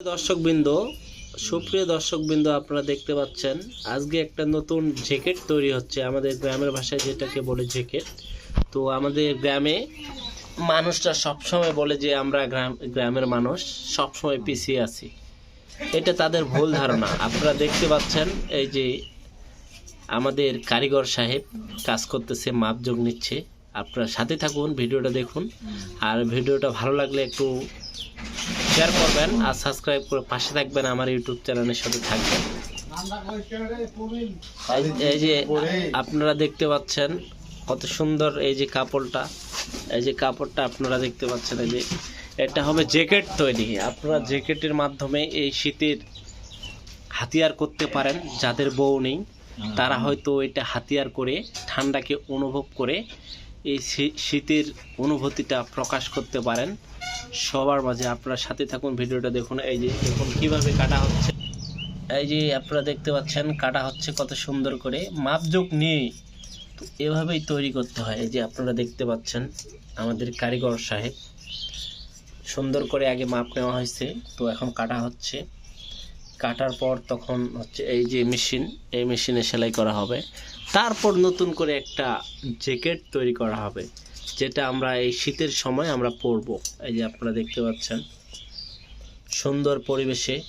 দর্শকবৃন্দ, সুপ্রিয় দর্শকবৃন্দ আপনারা দেখতে পাচ্ছেন, আজকে একটা নতুন জ্যাকেট তৈরি হচ্ছে আমাদের গ্রামের ভাষায় যেটাকে বলে জ্যাকেট। তো আমাদের গ্রামে মানুষরা সবসময় বলে যে আমরা গ্রাম, গ্রামের মানুষ, সবসময় পিছিয়ে আছি। এটা তাদের ভুল ধারণা। আপনারা দেখতে পাচ্ছেন, এই যে আমাদের কারিগর সাহেব কাজ করতেছে, মাপযোগ নিচ্ছে। আপনারা সাথে থাকুন, ভিডিওটা দেখুন। আর ভিডিওটা ভালো লাগলে একটু শেয়ার করবেন আর সাবস্ক্রাইব করে পাশে থাকবেন আমার ইউটিউব চ্যানেলের সাথে থাকবেন। এই- যে আপনারা দেখতে পাচ্ছেন কত সুন্দর এই যে কাপড়টা। এই যে কাপড়টা আপনারা দেখতে পাচ্ছেন, এই যে এটা হবে জ্যাকেট তৈরি। আপনারা জ্যাকেটের মাধ্যমে এই শীতের হাতিয়ার করতে পারেন, যাদের বউ নেই, তারা হয়তো এটা হাতিয়ার করে, ঠান্ডাকে অনুভব করে এই শীতের অনুভূতিটা প্রকাশ করতে পারেন। সবার মাঝে আপনারা সাথে থাকুন, ভিডিওটা দেখুন। এই যে দেখুন কীভাবে কাটা হচ্ছে। এই যে আপনারা দেখতে পাচ্ছেন, কাটা হচ্ছে কত সুন্দর করে। মাপযোগ নিয়ে তো এভাবেই তৈরি করতে হয়। এই যে আপনারা দেখতে পাচ্ছেন, আমাদের কারিগর সাহেব সুন্দর করে আগে মাপ নেওয়া হয়েছে। তো এখন কাটা হচ্ছে। কাটার পর তখন হচ্ছে এই যে মেশিন, এই মেশিনে সেলাই করা হবে। তারপর নতুন করে একটা জ্যাকেট তৈরি করা হবে। যেটা আমরা এই শীতের সময় আমরা পরবো। এই যে আপনারা দেখতে পাচ্ছেন। সুন্দর পরিবেশে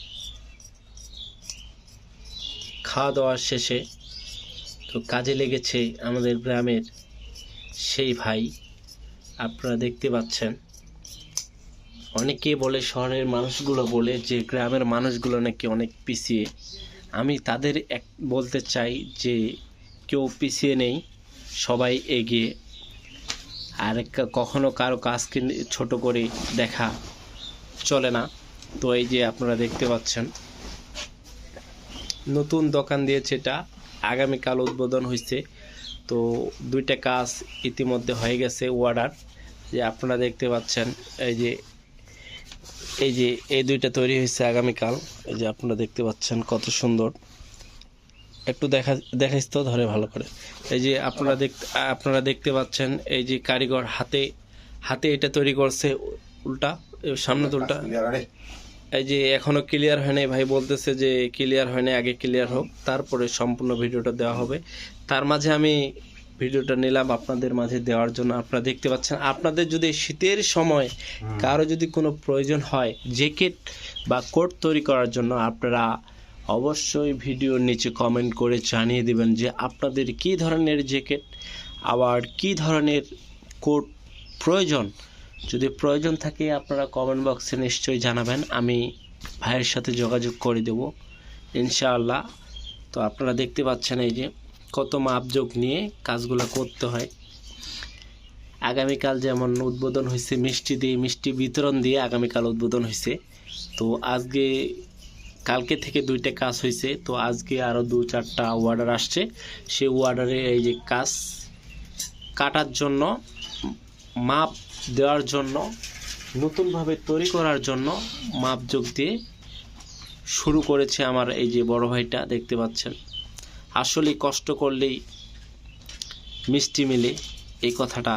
খাওয়া দাওয়ার শেষে তো কাজে লেগেছে আমাদের গ্রামের সেই ভাই। আপনারা দেখতে পাচ্ছেন। অনেকে বলে শহরের মানুষগুলো বলে যে গ্রামের মানুষগুলো নাকি অনেক পিছিয়ে। আমি তাদের এক বলতে চাই যে কেউ পিছিয়ে নেই, সবাই এগিয়ে। আর কখনো কারও কাজকে ছোট করে দেখা চলে না। তো এই যে আপনারা দেখতে পাচ্ছেন, নতুন দোকান দিয়েছে এটা। আগামীকাল উদ্বোধন হয়েছে তো দুইটা কাজ ইতিমধ্যে হয়ে গেছে অর্ডার যে আপনারা দেখতে পাচ্ছেন, এই যে এই যে, এই দুইটা তৈরি হয়েছে আগামীকাল। এই যে আপনারা দেখতে পাচ্ছেন কত সুন্দর। একটু দেখা দেখাইস তো ধরে ভালো করে। এই যে আপনারা দেখতে আপনারা দেখতে পাচ্ছেন এই যে কারিগর হাতে হাতে এটা তৈরি করছে উল্টা সামনে তো উল্টা এই যে এখনও ক্লিয়ার হয় নাই ভাই বলতেছে যে ক্লিয়ার হয় নাই আগে ক্লিয়ার হোক তারপরে সম্পূর্ণ ভিডিওটা দেওয়া হবে। তার মাঝে আমি ভিডিওটা নিলাম আপনাদের মাঝে দেওয়ার জন্য। আপনারা দেখতে পাচ্ছেন আপনাদের যদি শীতের সময় কারও যদি কোনো প্রয়োজন হয় জ্যাকেট বা কোট তৈরি করার জন্য আপনারা অবশ্যই ভিডিওর নিচে কমেন্ট করে জানিয়ে দিবেন যে আপনাদের কী ধরনের জ্যাকেট আবার কী ধরনের কোট প্রয়োজন। যদি প্রয়োজন থাকে আপনারা কমেন্ট বক্সে নিশ্চয়ই জানাবেন, আমি ভাইয়ের সাথে যোগাযোগ করে দেব। ইনশাআল্লাহ। তো আপনারা দেখতে পাচ্ছেন এই যে কত মাপযোগ নিয়ে কাজগুলো করতে হয়। আগামীকাল যেমন উদ্বোধন হয়েছে, মিষ্টি দিয়ে মিষ্টি বিতরণ দিয়ে আগামীকাল উদ্বোধন হয়েছে। তো আজকে কালকে থেকে দুইটা কাজ হয়েছে তো আজকে আরও দু চারটা অর্ডার আসছে। সেই অর্ডারে এই যে কাজ কাটার জন্য, মাপ দেওয়ার জন্য, নতুনভাবে তৈরি করার জন্য মাপ যোগ দিয়ে শুরু করেছে আমার এই যে বড় ভাইটা, দেখতে পাচ্ছেন। আসলে কষ্ট করলেই মিষ্টি মিলে এই কথাটা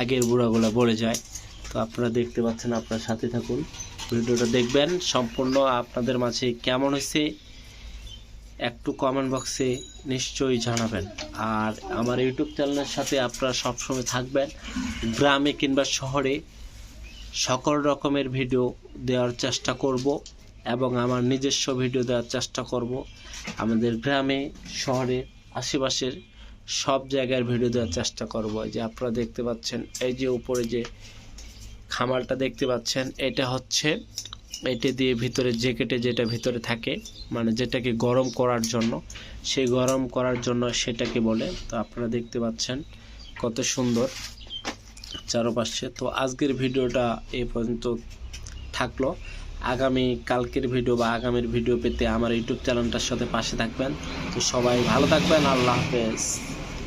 আগের বুড়াগুলা বলে যায়। তো আপনারা দেখতে পাচ্ছেন, আপনার সাথে থাকুন। ভিডিওটা দেখবেন। সম্পূর্ণ আপনাদের মাঝে কেমন হয়েছে, একটু কমেন্ট বক্সে নিশ্চয়ই জানাবেন। আর আমার ইউটিউব চ্যানেলের সাথে আপনারা সবসময় থাকবেন। গ্রামে কিংবা শহরে সকল রকমের ভিডিও দেওয়ার চেষ্টা করব এবং আমার নিজস্ব ভিডিও দেওয়ার চেষ্টা করব। আমাদের গ্রামে, শহরে, আশেপাশের সব জায়গার ভিডিও দেওয়ার চেষ্টা করব। যে আপনারা দেখতে পাচ্ছেন, এই যে উপরে যে খামারটা দেখতে পাচ্ছেন, এটা হচ্ছে এটা দিয়ে ভিতরে জ্যাকেটে যেটা ভিতরে থাকে মানে যেটাকে গরম করার জন্য, সেই গরম করার জন্য সেটাকে বলে। তো আপনারা দেখতে পাচ্ছেন কত সুন্দর চারপাশে। তো আজকের ভিডিওটা এই পর্যন্ত থাকল। আগামী কালকের ভিডিও বা আগামীর ভিডিও পেতে আমার ইউটিউব চ্যানেলটার সাথে পাশে থাকবেন। তো সবাই ভালো থাকবেন। আল্লাহ হাফেজ।